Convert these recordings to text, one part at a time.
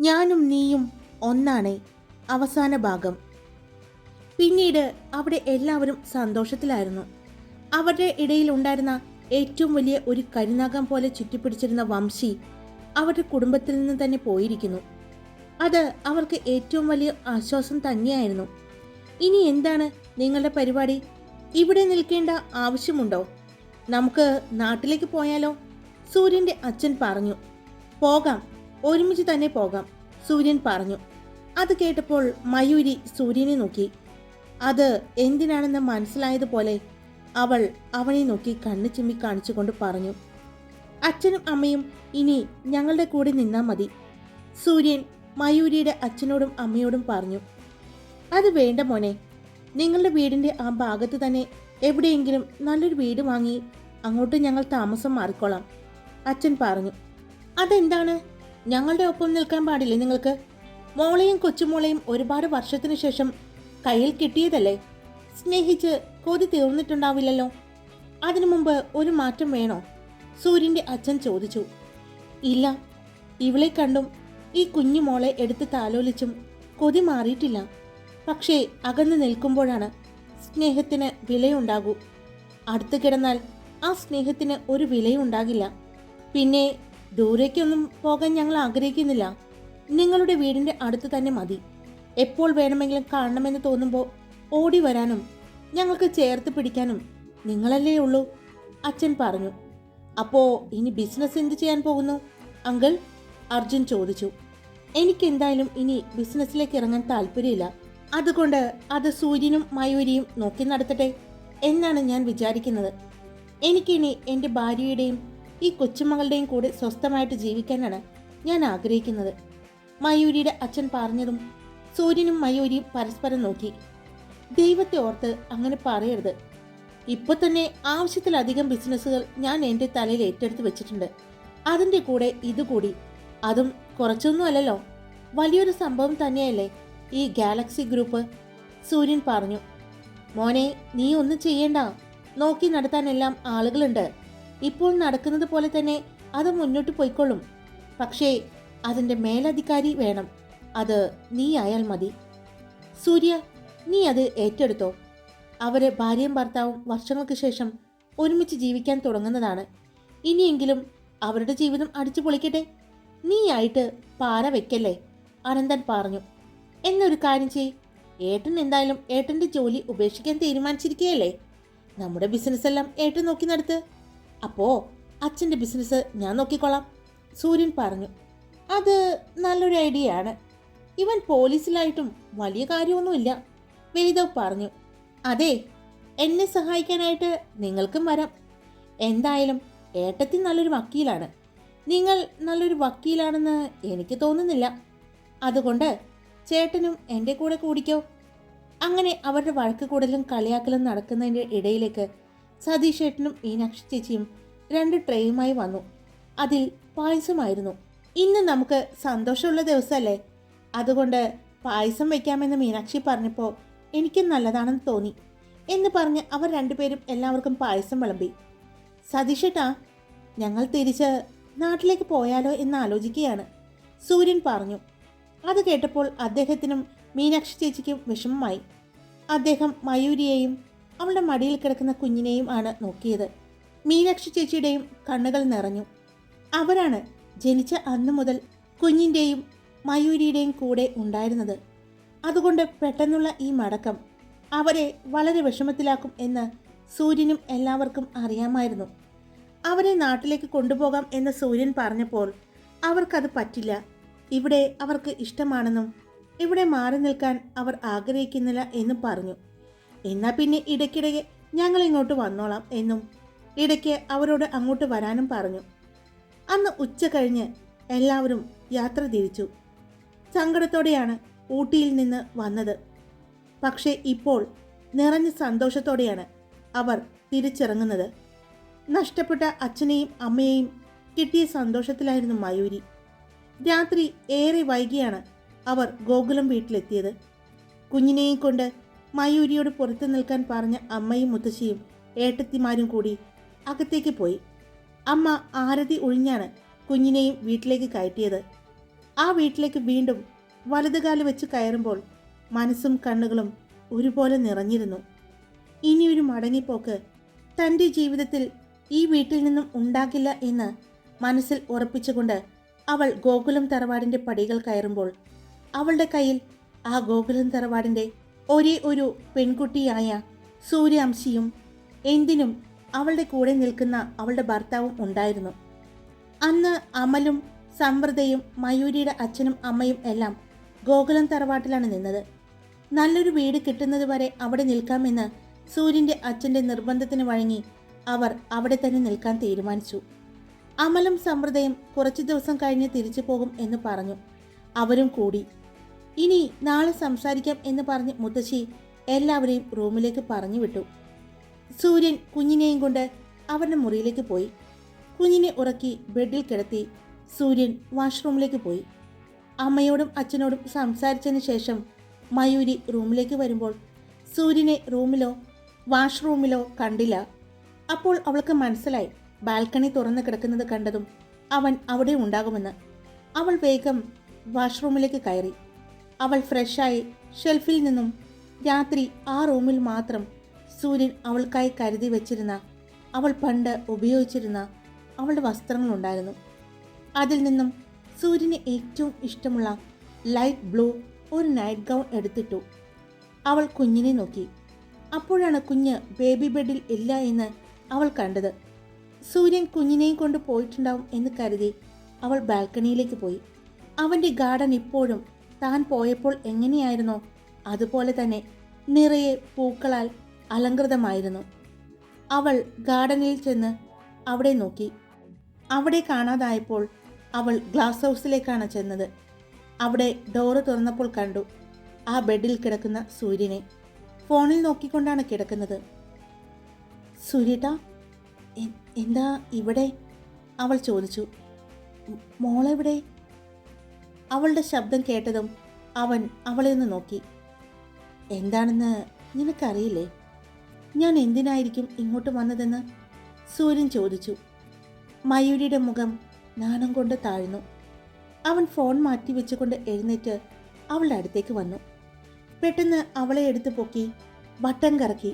ഞാനും നീയും ഒന്നാണ്. അവസാന ഭാഗം. പിന്നീട് അവിടെ എല്ലാവരും സന്തോഷത്തിലായിരുന്നു. അവരുടെ ഇടയിൽ ഉണ്ടായിരുന്ന ഏറ്റവും വലിയ ഒരു കരിനാഗം പോലെ ചുറ്റിപ്പിടിച്ചിരുന്ന വംശി അവരുടെ കുടുംബത്തിൽ നിന്ന് തന്നെ പോയിരിക്കുന്നു. അത് അവർക്ക് ഏറ്റവും വലിയ ആശ്വാസം തന്നെയായിരുന്നു. ഇനി എന്താണ് നിങ്ങളുടെ പരിപാടി? ഇവിടെ നിൽക്കേണ്ട ആവശ്യമുണ്ടോ? നമുക്ക് നാട്ടിലേക്ക് പോയാലോ? സൂര്യന്റെ അച്ഛൻ പറഞ്ഞു. പോകാം. ഒരുമിച്ച് തന്നെ പോകാം സൂര്യൻ പറഞ്ഞു. അത് കേട്ടപ്പോൾ മയൂരി സൂര്യനെ നോക്കി. അത് എന്തിനാണെന്ന് മനസ്സിലായതുപോലെ അവൾ അവനെ നോക്കി കണ്ണു ചിമ്മി കാണിച്ചുകൊണ്ട് പറഞ്ഞു. അച്ഛനും അമ്മയും ഇനി ഞങ്ങളുടെ കൂടെ നിന്നാൽ മതി. സൂര്യൻ മയൂരിയുടെ അച്ഛനോടും അമ്മയോടും പറഞ്ഞു. അത് വേണ്ട മോനെ നിങ്ങളുടെ വീടിന്റെ ആ ഭാഗത്ത് തന്നെ എവിടെയെങ്കിലും നല്ലൊരു വീട് വാങ്ങി അങ്ങോട്ട് ഞങ്ങൾ താമസം മാറിക്കോളാം അച്ഛൻ പറഞ്ഞു. അതെന്താണ്? ഞങ്ങളുടെ ഒപ്പം നിൽക്കാൻ പാടില്ലേ നിങ്ങൾക്ക്? മോളെയും കൊച്ചുമോളെയും ഒരുപാട് വർഷത്തിനു ശേഷം കയ്യിൽ കിട്ടിയതല്ലേ? സ്നേഹിച്ച് കൊതി തീർന്നിട്ടുണ്ടാവില്ലല്ലോ. അതിനു മുമ്പ് ഒരു മാറ്റം വേണോ? സൂര്യന്റെ അച്ഛൻ ചോദിച്ചു. ഇല്ല ഇവളെ കണ്ടും ഈ കുഞ്ഞു മോളെ എടുത്ത് താലോലിച്ചും കൊതി മാറിയിട്ടില്ല. പക്ഷേ അകന്നു നിൽക്കുമ്പോഴാണ് സ്നേഹത്തിന് വിലയുണ്ടാകൂ. അടുത്ത് കിടന്നാൽ ആ സ്നേഹത്തിന് ഒരു വിലയുണ്ടാകില്ല. പിന്നെ ദൂരേക്കൊന്നും പോകാൻ ഞങ്ങൾ ആഗ്രഹിക്കുന്നില്ല. നിങ്ങളുടെ വീടിന്റെ അടുത്ത് തന്നെ മതി. എപ്പോൾ വേണമെങ്കിലും കാണണമെന്ന് തോന്നുമ്പോൾ ഓടി വരാനും ഞങ്ങൾക്ക് ചേർത്ത് പിടിക്കാനും നിങ്ങളല്ലേ ഉള്ളൂ അച്ഛൻ പറഞ്ഞു. അപ്പോ ഇനി ബിസിനസ് എന്ത് ചെയ്യാൻ പോകുന്നു? അങ്കിൾ അർജുൻ ചോദിച്ചു. എനിക്ക് എന്തായാലും ഇനി ബിസിനസ്സിലേക്ക് ഇറങ്ങാൻ താല്പര്യമില്ല. അതുകൊണ്ട് അത് സൂര്യനും മയൂരിയും നോക്കി നടത്തട്ടെ എന്നാണ് ഞാൻ വിചാരിക്കുന്നത്. എനിക്കിനി എന്റെ ഭാര്യയുടെയും ഈ കൊച്ചുമകളുടെയും കൂടെ സ്വസ്ഥമായിട്ട് ജീവിക്കാനാണ് ഞാൻ ആഗ്രഹിക്കുന്നത്. മയൂരിയുടെ അച്ഛൻ പറഞ്ഞതും സൂര്യനും മയൂരിയും പരസ്പരം നോക്കി. ദൈവത്തെ ഓർത്ത് അങ്ങനെ പറയരുത്. ഇപ്പൊ തന്നെ ആവശ്യത്തിലധികം ബിസിനസ്സുകൾ ഞാൻ എന്റെ തലയിൽ ഏറ്റെടുത്ത് വെച്ചിട്ടുണ്ട്. അതിന്റെ കൂടെ ഇതുകൂടി അതും കുറച്ചൊന്നും അല്ലല്ലോ. വലിയൊരു സംഭവം തന്നെയല്ലേ ഈ ഗാലക്സി ഗ്രൂപ്പ്? സൂര്യൻ പറഞ്ഞു. മോനെ നീ ഒന്നും ചെയ്യേണ്ട. നോക്കി നടത്താനെല്ലാം ആളുകളുണ്ട്. ഇപ്പോൾ നടക്കുന്നത് പോലെ തന്നെ അത് മുന്നോട്ട് പോയിക്കൊള്ളും. പക്ഷേ അതിന്റെ മേലധികാരി വേണം. അത് നീ ആയാൽ മതി. സൂര്യ നീ അത് ഏറ്റെടുത്തോ. അവരെ ഭാര്യയും ഭർത്താവും വർഷങ്ങൾക്ക് ശേഷം ഒരുമിച്ച് ജീവിക്കാൻ തുടങ്ങുന്നതാണ്. ഇനിയെങ്കിലും അവരുടെ ജീവിതം അടിച്ചു പൊളിക്കട്ടെ. നീയായിട്ട് പാറ വെക്കല്ലേ? അനന്തൻ പറഞ്ഞു. എന്നൊരു കാര്യം ചെയ് ഏട്ടൻ എന്തായാലും ഏട്ടന്റെ ജോലി ഉപേക്ഷിക്കാൻ തീരുമാനിച്ചിരിക്കുകയല്ലേ? നമ്മുടെ ബിസിനസ്സെല്ലാം ഏട്ടൻ നോക്കി നടത്ത്. അപ്പോ അച്ഛന്റെ ബിസിനസ് ഞാൻ നോക്കിക്കോളാം. സൂര്യൻ പറഞ്ഞു അത് നല്ലൊരു ഐഡിയ ആണ്. ഇവൻ പോലീസിലായിട്ടും വലിയ കാര്യമൊന്നുമില്ല. വേദവ് പറഞ്ഞു അതെ എന്നെ സഹായിക്കാനായിട്ട് നിങ്ങൾക്കും വരാം. എന്തായാലും ഏട്ടത്തി നല്ലൊരു വക്കീലാണ്. നിങ്ങൾ നല്ലൊരു വക്കീലാണെന്ന് എനിക്ക് തോന്നുന്നില്ല. അതുകൊണ്ട് ചേട്ടനും എന്റെ കൂടെ കൂടിക്കോ. അങ്ങനെ അവരുടെ വഴക്ക് കൂടലും കളിയാക്കലും നടക്കുന്നതിന്റെ ഇടയിലേക്ക് സതീഷ് ഏട്ടനും മീനാക്ഷി ചേച്ചിയും രണ്ട് ട്രെയുമായി വന്നു. അതിൽ പായസമായിരുന്നു. ഇന്ന് നമുക്ക് സന്തോഷമുള്ള ദിവസമല്ലേ? അതുകൊണ്ട് പായസം വയ്ക്കാമെന്ന് മീനാക്ഷി പറഞ്ഞപ്പോൾ എനിക്ക് നല്ലതാണെന്ന് തോന്നി. എന്ന് പറഞ്ഞ് അവർ രണ്ടുപേരും എല്ലാവർക്കും പായസം വിളമ്പി. സതീഷേട്ടാ ഞങ്ങൾ തിരിച്ച് നാട്ടിലേക്ക് പോയാലോ എന്ന് ആലോചിക്കുകയാണ്. സൂര്യൻ പറഞ്ഞു. അത് കേട്ടപ്പോൾ അദ്ദേഹത്തിനും മീനാക്ഷി ചേച്ചിക്കും വിഷമമായി. അദ്ദേഹം മയൂരിയെയും അവളുടെ മടിയിൽ കിടക്കുന്ന കുഞ്ഞിനെയും ആണ് നോക്കിയത്. മീനാക്ഷി ചേച്ചിയുടെയും കണ്ണുകൾ നിറഞ്ഞു. അവരാണ് ജനിച്ച അന്നു മുതൽ കുഞ്ഞിന്റെയും മയൂരിയുടെയും കൂടെ ഉണ്ടായിരുന്നത്. അതുകൊണ്ട് പെട്ടെന്നുള്ള ഈ മടക്കം അവരെ വളരെ വിഷമത്തിലാക്കും എന്ന് സൂര്യനും എല്ലാവർക്കും അറിയാമായിരുന്നു. അവരെ നാട്ടിലേക്ക് കൊണ്ടുപോകാം എന്ന് സൂര്യൻ പറഞ്ഞപ്പോൾ അവർക്കത് പറ്റില്ല. ഇവിടെ അവർക്ക് ഇഷ്ടമാണെന്നും ഇവിടെ മാറി നിൽക്കാൻ അവർ ആഗ്രഹിക്കുന്നില്ല എന്നും പറഞ്ഞു. എന്നാൽ പിന്നെ ഇടയ്ക്കിടയ്ക്ക് ഞങ്ങൾ ഇങ്ങോട്ട് വന്നോളാം എന്നും ഇടയ്ക്ക് അവരോട് അങ്ങോട്ട് വരാനും പറഞ്ഞു. അന്ന് ഉച്ച കഴിഞ്ഞ് എല്ലാവരും യാത്ര തിരിച്ചു. സങ്കടത്തോടെയാണ് ഊട്ടിയിൽ നിന്ന് വന്നത്. പക്ഷേ ഇപ്പോൾ നിറഞ്ഞ സന്തോഷത്തോടെയാണ് അവർ തിരിച്ചിറങ്ങുന്നത്. നഷ്ടപ്പെട്ട അച്ഛനെയും അമ്മയെയും കിട്ടിയ സന്തോഷത്തിലായിരുന്നു മയൂരി. രാത്രി ഏറെ വൈകിയാണ് അവർ ഗോകുലം വീട്ടിലെത്തിയത്. കുഞ്ഞിനെയും കൊണ്ട് മയൂരിയോട് പുറത്തു നിൽക്കാൻ പറഞ്ഞ അമ്മയും മുത്തശ്ശിയും ഏട്ടത്തിമാരും കൂടി അകത്തേക്ക് പോയി. അമ്മ ആരതി ഒഴിഞ്ഞാണ് കുഞ്ഞിനെയും വീട്ടിലേക്ക് കയറ്റിയത്. ആ വീട്ടിലേക്ക് വീണ്ടും വലതുകാൽ വെച്ച് കയറുമ്പോൾ മനസ്സും കണ്ണുകളും ഒരുപോലെ നിറഞ്ഞിരുന്നു. ഇനിയൊരു മടങ്ങിപ്പോക്ക് തന്റെ ജീവിതത്തിൽ ഈ വീട്ടിൽ നിന്നും ഉണ്ടാകില്ല എന്ന് മനസ്സിൽ ഉറപ്പിച്ചുകൊണ്ട് അവൾ ഗോകുലം തറവാടിന്റെ പടികൾ കയറുമ്പോൾ അവളുടെ കയ്യിൽ ആ ഗോകുലം തറവാടിന്റെ ഒരേ ഒരു പെൺകുട്ടിയായ സൂര്യാംശിയും എന്തിനും അവളുടെ കൂടെ നിൽക്കുന്ന അവളുടെ ഭർത്താവും ഉണ്ടായിരുന്നു. അന്ന് അമലും സമൃദ്ധയും മയൂരിയുടെ അച്ഛനും അമ്മയും എല്ലാം ഗോകുലം തറവാട്ടിലാണ് നിന്നത്. നല്ലൊരു വീട് കിട്ടുന്നത് വരെ അവിടെ നിൽക്കാമെന്ന് സൂര്യന്റെ അച്ഛന്റെ നിർബന്ധത്തിന് വഴങ്ങി അവർ അവിടെ തന്നെ നിൽക്കാൻ തീരുമാനിച്ചു. അമലും സമൃദ്ധയും കുറച്ചു ദിവസം കഴിഞ്ഞ് തിരിച്ചു പോകും എന്ന് പറഞ്ഞു. അവരും കൂടി ഇനി നാളെ സംസാരിക്കാം എന്ന് പറഞ്ഞ് മുത്തശ്ശി എല്ലാവരെയും റൂമിലേക്ക് പറഞ്ഞു വിട്ടു. സൂര്യൻ കുഞ്ഞിനെയും കൊണ്ട് അവരുടെ മുറിയിലേക്ക് പോയി. കുഞ്ഞിനെ ഉറക്കി ബെഡിൽ കിടത്തി സൂര്യൻ വാഷ്റൂമിലേക്ക് പോയി. അമ്മയോടും അച്ഛനോടും സംസാരിച്ചതിന് ശേഷം മയൂരി റൂമിലേക്ക് വരുമ്പോൾ സൂര്യനെ റൂമിലോ വാഷ്റൂമിലോ കണ്ടില്ല. അപ്പോൾ അവൾക്ക് മനസ്സിലായി ബാൽക്കണി തുറന്ന് കിടക്കുന്നത് കണ്ടതും അവൻ അവിടെ ഉണ്ടാകുമെന്ന്. അവൾ വേഗം വാഷ്റൂമിലേക്ക് കയറി. അവൾ ഫ്രഷായി ഷെൽഫിൽ നിന്നും രാത്രി ആ റൂമിൽ മാത്രം സൂര്യൻ അവൾക്കായി കരുതി വെച്ചിരുന്ന അവൾ പണ്ട് ഉപയോഗിച്ചിരുന്ന അവളുടെ വസ്ത്രങ്ങളുണ്ടായിരുന്നു. അതിൽ നിന്നും സൂര്യന് ഏറ്റവും ഇഷ്ടമുള്ള ലൈറ്റ് ബ്ലൂ ഒരു നൈറ്റ് ഗൗൺ എടുത്തിട്ടു. അവൾ കുഞ്ഞിനെ നോക്കി. അപ്പോഴാണ് കുഞ്ഞ് ബേബി ബെഡിൽ ഇല്ല എന്ന് അവൾ കണ്ടത്. സൂര്യൻ കുഞ്ഞിനെയും കൊണ്ട് പോയിട്ടുണ്ടാവും എന്ന് കരുതി അവൾ ബാൽക്കണിയിലേക്ക് പോയി. അവന്റെ ഗാർഡൻ ഇപ്പോഴും താൻ പോയപ്പോൾ എങ്ങനെയായിരുന്നോ? അതുപോലെ തന്നെ നിറയെ പൂക്കളാൽ അലങ്കൃതമായിരുന്നു. അവൾ ഗാർഡനിൽ ചെന്ന് അവിടെ നോക്കി. അവിടെ കാണാതായപ്പോൾ അവൾ ഗ്ലാസ് ഹൗസിലേക്കാണ് ചെന്നത്. അവിടെ ഡോറ് തുറന്നപ്പോൾ കണ്ടു. ആ ബെഡിൽ കിടക്കുന്ന സൂര്യനെ. ഫോണിൽ നോക്കിക്കൊണ്ടാണ് കിടക്കുന്നത്. സൂര്യട്ട എന്താ ഇവിടെ? അവൾ ചോദിച്ചു. "മ്- മോളെവിടെ? അവളുടെ ശബ്ദം കേട്ടതും അവൻ അവളെ ഒന്ന് നോക്കി. എന്താണെന്ന് നിനക്കറിയില്ലേ? ഞാൻ എന്തിനായിരിക്കും ഇങ്ങോട്ട് വന്നതെന്ന്? സൂര്യൻ ചോദിച്ചു. മയൂരിയുടെ മുഖം നാണം കൊണ്ട് താഴ്ന്നു. അവൻ ഫോൺ മാറ്റി വെച്ചുകൊണ്ട് എഴുന്നേറ്റ് അവളുടെ അടുത്തേക്ക് വന്നു. പെട്ടെന്ന് അവളെ എടുത്തു പൊക്കി വട്ടം കറക്കി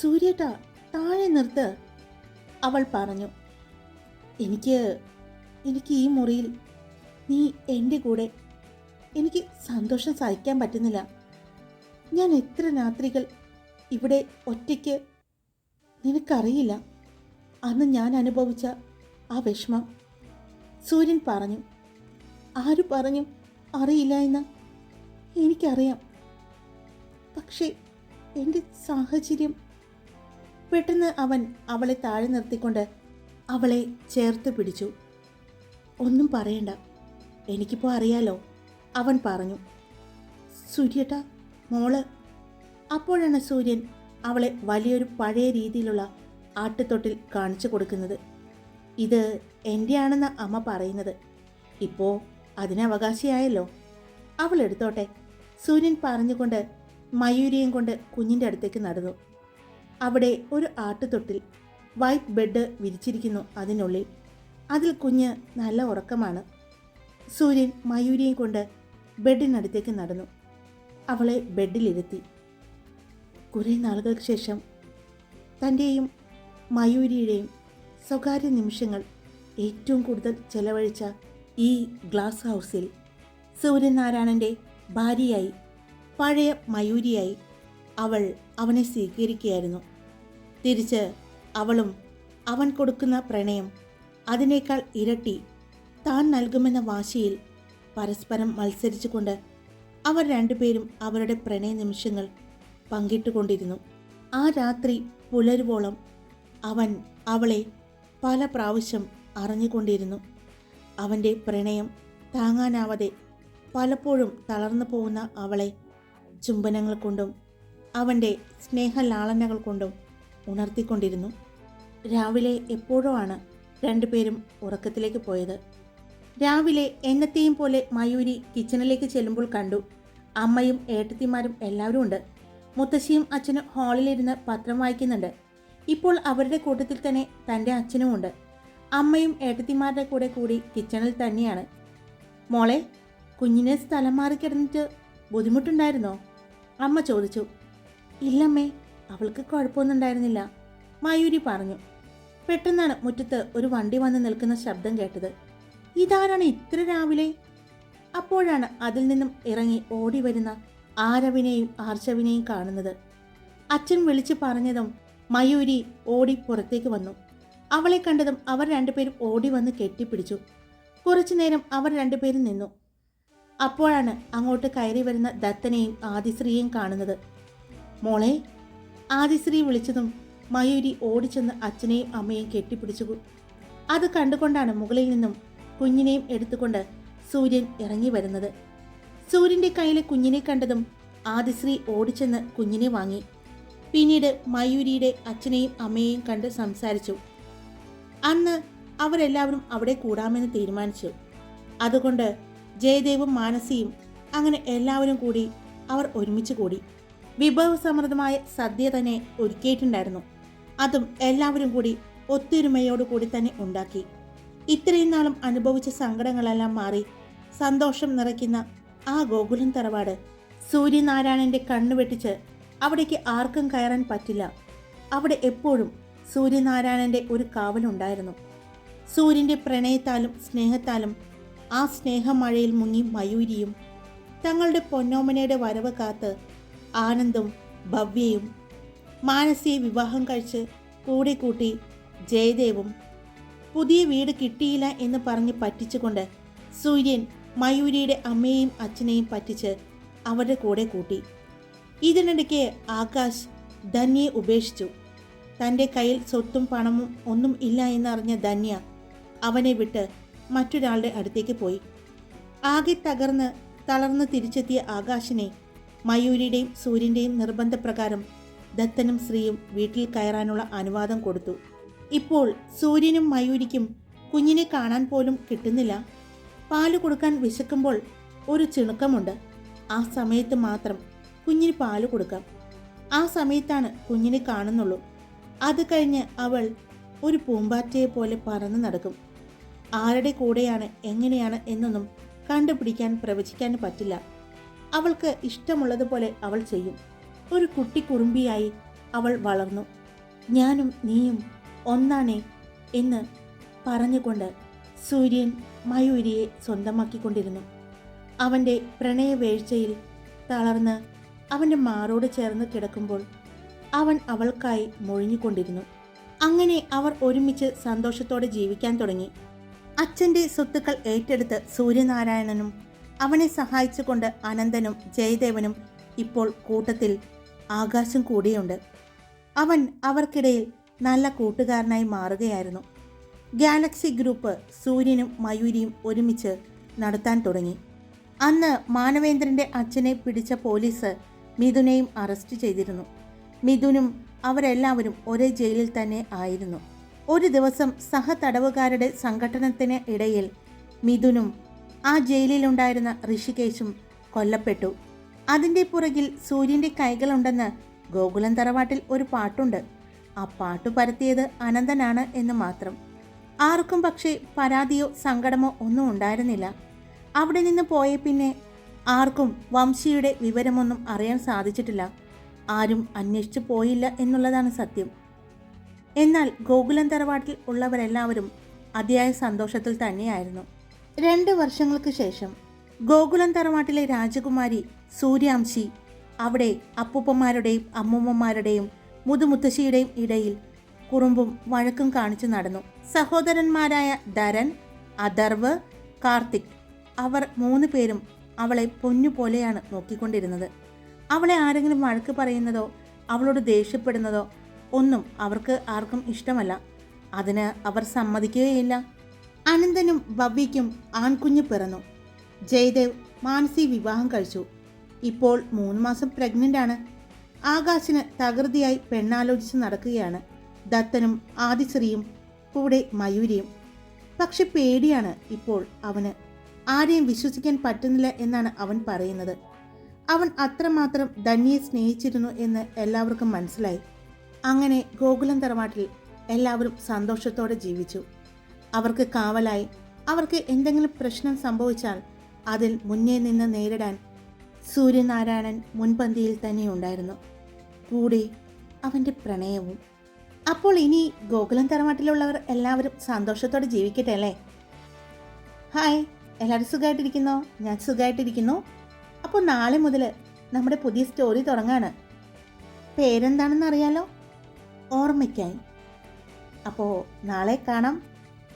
സൂര്യേട്ട താഴെ നിർത്ത്. അവൾ പറഞ്ഞു എനിക്ക് എനിക്ക് ഈ മുറിയിൽ നീ എന്റെ കൂടെ. എനിക്ക് സന്തോഷം സഹിക്കാൻ പറ്റുന്നില്ല. ഞാൻ എത്ര രാത്രികൾ ഇവിടെ ഒറ്റയ്ക്ക് നിനക്കറിയില്ല. അന്ന് ഞാൻ അനുഭവിച്ച ആ വിഷമം. സൂര്യൻ പറഞ്ഞു ആര് പറഞ്ഞു അറിയില്ല എന്ന് എനിക്കറിയാം. പക്ഷേ എന്റെ സാഹചര്യം പെട്ടെന്ന് അവൻ അവളെ താഴെ നിർത്തിക്കൊണ്ട് അവളെ ചേർത്ത് പിടിച്ചു. ഒന്നും പറയണ്ട. എനിക്കിപ്പോൾ അറിയാലോ. അവൻ പറഞ്ഞു സൂര്യട്ട മോൾ. അപ്പോഴാണ് സൂര്യൻ അവളെ വലിയൊരു പഴയ രീതിയിലുള്ള ആട്ടുതൊട്ടിൽ കാണിച്ചു കൊടുക്കുന്നത്. ഇത് എന്റെയാണെന്ന് അമ്മ പറയുന്നത്. ഇപ്പോൾ അതിനവകാശിയായല്ലോ. അവൾ എടുത്തോട്ടെ. സൂര്യൻ പറഞ്ഞുകൊണ്ട് മയൂരിയും കൊണ്ട് കുഞ്ഞിന്റെ അടുത്തേക്ക് നടന്നു. അവിടെ ഒരു ആട്ടുതൊട്ടിൽ വൈറ്റ് ബെഡ് വിരിച്ചിരിക്കുന്നു അതിനുള്ളിൽ. അതിൽ കുഞ്ഞ് നല്ല ഉറക്കമാണ്. സൂര്യൻ മയൂരിയും കൊണ്ട് ബെഡിനടുത്തേക്ക് നടന്നു. അവളെ ബെഡിലിരുത്തി. കുറേ നാളുകൾക്ക് ശേഷം തന്റെയും മയൂരിയുടെയും സ്വകാര്യ നിമിഷങ്ങൾ ഏറ്റവും കൂടുതൽ ചെലവഴിച്ച ഈ ഗ്ലാസ് ഹൗസിൽ സൂര്യനാരായണന്റെ ഭാര്യയായി പഴയ മയൂരിയായി അവൾ അവനെ സ്വീകരിക്കുകയായിരുന്നു. തിരിച്ച് അവളും അവൻ കൊടുക്കുന്ന പ്രണയം അതിനേക്കാൾ ഇരട്ടി താൻ നൽകുമെന്ന വാശിയിൽ പരസ്പരം മത്സരിച്ചുകൊണ്ട് അവർ രണ്ടുപേരും അവരുടെ പ്രണയ നിമിഷങ്ങൾ പങ്കിട്ടുകൊണ്ടിരുന്നു. ആ രാത്രി പുലരുവോളം അവൻ അവളെ പല പ്രാവശ്യം അറിഞ്ഞുകൊണ്ടിരുന്നു. അവന്റെ പ്രണയം താങ്ങാനാവാതെ പലപ്പോഴും തളർന്നു പോകുന്ന അവളെ ചുംബനങ്ങൾ കൊണ്ടും അവന്റെ സ്നേഹലാളനകൾ കൊണ്ടും ഉണർത്തിക്കൊണ്ടിരുന്നു. രാവിലെ എപ്പോഴോ ആണ് രണ്ടുപേരും ഉറക്കത്തിലേക്ക് പോയത്. രാവിലെ എന്നത്തെയും പോലെ മയൂരി കിച്ചണിലേക്ക് ചെല്ലുമ്പോൾ കണ്ടു. അമ്മയും ഏട്ടത്തിമാരും എല്ലാവരും ഉണ്ട്. മുത്തശ്ശിയും അച്ഛനും ഹാളിലിരുന്ന് പത്രം വായിക്കുന്നുണ്ട്. ഇപ്പോൾ അവരുടെ കൂട്ടത്തിൽ തന്നെ തന്റെ അച്ഛനും ഉണ്ട്. അമ്മയും ഏട്ടത്തിമാരുടെ കൂടെ കൂടി കിച്ചണിൽ തന്നെയാണ്. മോളെ കുഞ്ഞിനെ സ്ഥലം മാറി കിടന്നിട്ട് ബുദ്ധിമുട്ടുണ്ടായിരുന്നോ? അമ്മ ചോദിച്ചു. ഇല്ലമ്മേ അവൾക്ക് കുഴപ്പമൊന്നും ഉണ്ടായിരുന്നില്ല. മയൂരി പറഞ്ഞു. പെട്ടെന്നാണ് മുറ്റത്ത് ഒരു വണ്ടി വന്ന് നിൽക്കുന്ന ശബ്ദം കേട്ടത്. ഇതാരാണ് ഇത്ര രാവിലെ? അപ്പോഴാണ് അതിൽ നിന്നും ഇറങ്ങി ഓടി വരുന്ന ആരവിനെയും ആർച്ചവിനെയും കാണുന്നത്. അച്ഛൻ വിളിച്ചു പറഞ്ഞതും മയൂരി ഓടി പുറത്തേക്ക് വന്നു. അവളെ കണ്ടതും അവർ രണ്ടുപേരും ഓടി വന്ന് കെട്ടിപ്പിടിച്ചു. കുറച്ചു നേരം അവർ രണ്ടുപേരും നിന്നു. അപ്പോഴാണ് അങ്ങോട്ട് കയറി വരുന്ന ദത്തനെയും ആദിശ്രീയെയും കാണുന്നത്. മോളെ ആദിശ്രീ വിളിച്ചതും മയൂരി ഓടിച്ചെന്ന് അച്ഛനെയും അമ്മയെയും കെട്ടിപ്പിടിച്ചു. അത് കണ്ടുകൊണ്ടാണ് മുകളിൽ നിന്നും കുഞ്ഞിനെയും എടുത്തുകൊണ്ട് സൂര്യൻ ഇറങ്ങി വരുന്നത്. സൂര്യന്റെ കയ്യിലെ കുഞ്ഞിനെ കണ്ടതും ആദിശ്രീ ഓടിച്ചെന്ന് കുഞ്ഞിനെ വാങ്ങി. പിന്നീട് മയൂരിയുടെ അച്ഛനെയും അമ്മയെയും കണ്ട് സംസാരിച്ചു. അന്ന് അവരെല്ലാവരും അവിടെ കൂടാമെന്ന് തീരുമാനിച്ചു. അതുകൊണ്ട് ജയദേവും മാനസിയും അങ്ങനെ എല്ലാവരും കൂടി അവർ ഒരുമിച്ച് കൂടി. വിഭവസമൃദ്ധമായ സദ്യ തന്നെ ഒരുക്കിയിട്ടുണ്ടായിരുന്നു. അതും എല്ലാവരും കൂടി ഒത്തൊരുമയോടുകൂടി തന്നെ ഉണ്ടാക്കി. ഇത്രയും നാളും അനുഭവിച്ച സങ്കടങ്ങളെല്ലാം മാറി സന്തോഷം നിറയ്ക്കുന്ന ആ ഗോകുലം തറവാട് സൂര്യനാരായണന്റെ കണ്ണു വെട്ടിച്ച് അവിടേക്ക് ആർക്കും കയറാൻ പറ്റില്ല. അവിടെ എപ്പോഴും സൂര്യനാരായണന്റെ ഒരു കാവലുണ്ടായിരുന്നു സൂര്യന്റെ പ്രണയത്താലും സ്നേഹത്താലും ആ സ്നേഹമഴയിൽ മുങ്ങി മയൂരിയും തങ്ങളുടെ പൊന്നോമനയുടെ വരവ് കാത്ത് ആനന്ദും ഭവ്യയും മാനസിയെ വിവാഹം കഴിച്ച് കൂടെ കൂട്ടി ജയദേവും പുതിയ വീട് കിട്ടിയില്ല എന്ന് പറഞ്ഞ് പറ്റിച്ചുകൊണ്ട് സൂര്യൻ മയൂരിയുടെ അമ്മയെയും അച്ഛനെയും പറ്റിച്ച് അവരുടെ കൂടെ കൂട്ടി. ഇതിനിടയ്ക്ക് ആകാശ് ധന്യയെ ഉപേക്ഷിച്ചു. തന്റെ കയ്യിൽ സ്വത്തും പണവും ഒന്നും ഇല്ല എന്നറിഞ്ഞ ധന്യ അവനെ വിട്ട് മറ്റൊരാളുടെ അടുത്തേക്ക് പോയി. ആകെ തകർന്ന് തളർന്ന് തിരിച്ചെത്തിയ ആകാശിനെ മയൂരിയുടെയും സൂര്യന്റെയും നിർബന്ധപ്രകാരം ദത്തനും ശ്രീയും വീട്ടിൽ കയറാനുള്ള അനുവാദം കൊടുത്തു. ഇപ്പോൾ സൂര്യനും മയൂരിക്കും കുഞ്ഞിനെ കാണാൻ പോലും കിട്ടുന്നില്ല. പാൽ കൊടുക്കാൻ വിശക്കുമ്പോൾ ഒരു ചിണുക്കമുണ്ട്. ആ സമയത്ത് മാത്രം കുഞ്ഞിന് പാൽ കൊടുക്കാം. ആ സമയത്താണ് കുഞ്ഞിനെ കാണുന്നുള്ളൂ. അത് കഴിഞ്ഞ് അവൾ ഒരു പൂമ്പാറ്റയെ പോലെ പറന്ന് നടക്കും. ആരുടെ കൂടെയാണ് എങ്ങനെയാണ് എന്നൊന്നും കണ്ടുപിടിക്കാൻ പ്രവചിക്കാൻ പറ്റില്ല. അവൾക്ക് ഇഷ്ടമുള്ളതുപോലെ അവൾ ചെയ്യും. ഒരു കുട്ടി കുറുമ്പിയായി അവൾ വളർന്നു. ഞാനും നീയും ഒന്നാണേ എന്ന് പറഞ്ഞുകൊണ്ട് സൂര്യൻ മയൂരിയെ സ്വന്തമാക്കിക്കൊണ്ടിരുന്നു. അവന്റെ പ്രണയവേഴ്ചയിൽ തളർന്ന് അവന്റെ മാറോട് ചേർന്ന് കിടക്കുമ്പോൾ അവൻ അവൾക്കായി മൊഴിഞ്ഞുകൊണ്ടിരുന്നു. അങ്ങനെ അവർ ഒരുമിച്ച് സന്തോഷത്തോടെ ജീവിക്കാൻ തുടങ്ങി. അച്ഛന്റെ സ്വത്തുക്കൾ ഏറ്റെടുത്ത് സൂര്യനാരായണനും അവനെ സഹായിച്ചുകൊണ്ട് അനന്തനും ജയദേവനും ഇപ്പോൾ കൂട്ടത്തിൽ ആകാശം കൂടിയുണ്ട്. അവൻ അവർക്കിടയിൽ നല്ല കൂട്ടുകാരനായി മാറുകയായിരുന്നു. ഗാലക്സി ഗ്രൂപ്പ് സൂര്യനും മയൂരിയും ഒരുമിച്ച് നടത്താൻ തുടങ്ങി. അന്ന് മാനവേന്ദ്രന്റെ അച്ഛനെ പിടിച്ച പോലീസ് മിഥുനെയും അറസ്റ്റ് ചെയ്തിരുന്നു. മിഥുനും അവരെല്ലാവരും ഒരേ ജയിലിൽ തന്നെ ആയിരുന്നു. ഒരു ദിവസം സഹതടവുകാരുടെ സംഘടനത്തിന് ഇടയിൽ മിഥുനും ആ ജയിലിലുണ്ടായിരുന്ന ഋഷികേശും കൊല്ലപ്പെട്ടു. അതിന്റെ പുറകിൽ സൂര്യന്റെ കൈകളുണ്ടെന്ന് ഗോകുലം തറവാട്ടിൽ ഒരു പാട്ടുണ്ട്. ആ പാട്ടു പരത്തിയത് അനന്തനാണ് എന്ന് മാത്രം. ആർക്കും പക്ഷേ പരാതിയോ സങ്കടമോ ഒന്നും ഉണ്ടായിരുന്നില്ല. അവിടെ നിന്ന് പോയ പിന്നെ ആർക്കും വംശിയുടെ വിവരമൊന്നും അറിയാൻ സാധിച്ചിട്ടില്ല. ആരും അന്വേഷിച്ചു പോയില്ല എന്നുള്ളതാണ് സത്യം. എന്നാൽ ഗോകുലം തറവാട്ടിൽ ഉള്ളവരെല്ലാവരും അതിയായ സന്തോഷത്തിൽ തന്നെയായിരുന്നു. രണ്ട് വർഷങ്ങൾക്ക് ശേഷം ഗോകുലം തറവാട്ടിലെ രാജകുമാരി സൂര്യാംശി അവിടെ അപ്പൂപ്പന്മാരുടെയും അമ്മൂമ്മമാരുടെയും മുതുമുത്തശ്ശിയുടെയും ഇടയിൽ കുറുമ്പും വഴക്കും കാണിച്ചു നടന്നു. സഹോദരന്മാരായ ധരൻ അഥർവ് കാർത്തിക് അവർ മൂന്ന് പേരും അവളെ പൊന്നുപോലെയാണ് നോക്കിക്കൊണ്ടിരുന്നത്. അവളെ ആരെങ്കിലും വഴക്ക് പറയുന്നതോ അവളോട് ദേഷ്യപ്പെടുന്നതോ ഒന്നും അവർക്ക് ആർക്കും ഇഷ്ടമല്ല. അതിന് അവർ സമ്മതിക്കുകയില്ല. അനന്തനും ഭവ്യയ്ക്കും ആൺകുഞ്ഞ് പിറന്നു. ജയദേവ് മാനസി വിവാഹം കഴിച്ചു. ഇപ്പോൾ മൂന്ന് മാസം പ്രഗ്നന്റ് ആണ്. ആകാശിന് തകൃതിയായി പെണ്ണാലോചിച്ച് നടക്കുകയാണ്. ദത്തനും ആദിശ്രീയും കൂടെ മയൂരിയും. പക്ഷെ പേടിയാണ് ഇപ്പോൾ അവന്. ആരെയും വിശ്വസിക്കാൻ പറ്റുന്നില്ല എന്നാണ് അവൻ പറയുന്നത്. അവൻ അത്രമാത്രം ധന്യെ സ്നേഹിച്ചിരുന്നു എന്ന് എല്ലാവർക്കും മനസ്സിലായി. അങ്ങനെ ഗോകുലം തറവാട്ടിൽ എല്ലാവരും സന്തോഷത്തോടെ ജീവിച്ചു. അവർക്ക് കാവലായി. അവർക്ക് എന്തെങ്കിലും പ്രശ്നം സംഭവിച്ചാൽ അതിൽ മുന്നേ നിന്ന് നേരിടാൻ സൂര്യനാരായണൻ മുൻപന്തിയിൽ തന്നെ ഉണ്ടായിരുന്നു. കൂടെ അവന്റെ പ്രണയവും. അപ്പോൾ ഇനി ഗോകുലം തറവാട്ടിലുള്ളവർ എല്ലാവരും സന്തോഷത്തോടെ ജീവിക്കട്ടെ അല്ലേ? ഹായ് എല്ലാവരും സുഖമായിട്ടിരിക്കുന്നോ ഞാൻ സുഖമായിട്ടിരിക്കുന്നു അപ്പോൾ നാളെ മുതൽ നമ്മുടെ പുതിയ സ്റ്റോറി തുടങ്ങാണ്. പേരെന്താണെന്ന് അറിയാലോ? ഓർമ്മയ്ക്കായി. അപ്പോൾ നാളെ കാണാം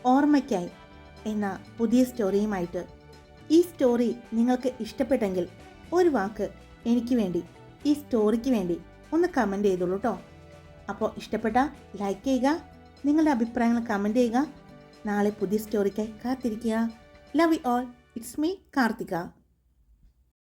ഓർമ്മയ്ക്കായി എന്ന പുതിയ സ്റ്റോറിയുമായിട്ട്. ഈ സ്റ്റോറി നിങ്ങൾക്ക് ഇഷ്ടപ്പെട്ടെങ്കിൽ ഒരു വാക്ക് എനിക്ക് വേണ്ടി ഈ സ്റ്റോറിക്ക് വേണ്ടി ഒന്ന് കമന്റ് ചെയ്തോളൂ കേട്ടോ അപ്പോൾ ഇഷ്ടപ്പെട്ട ലൈക്ക് ചെയ്യുക നിങ്ങളുടെ അഭിപ്രായങ്ങൾ കമന്റ് ചെയ്യുക. നാളെ പുതിയ സ്റ്റോറിക്കായി കാത്തിരിക്കുക. Love you all it's me Karthika.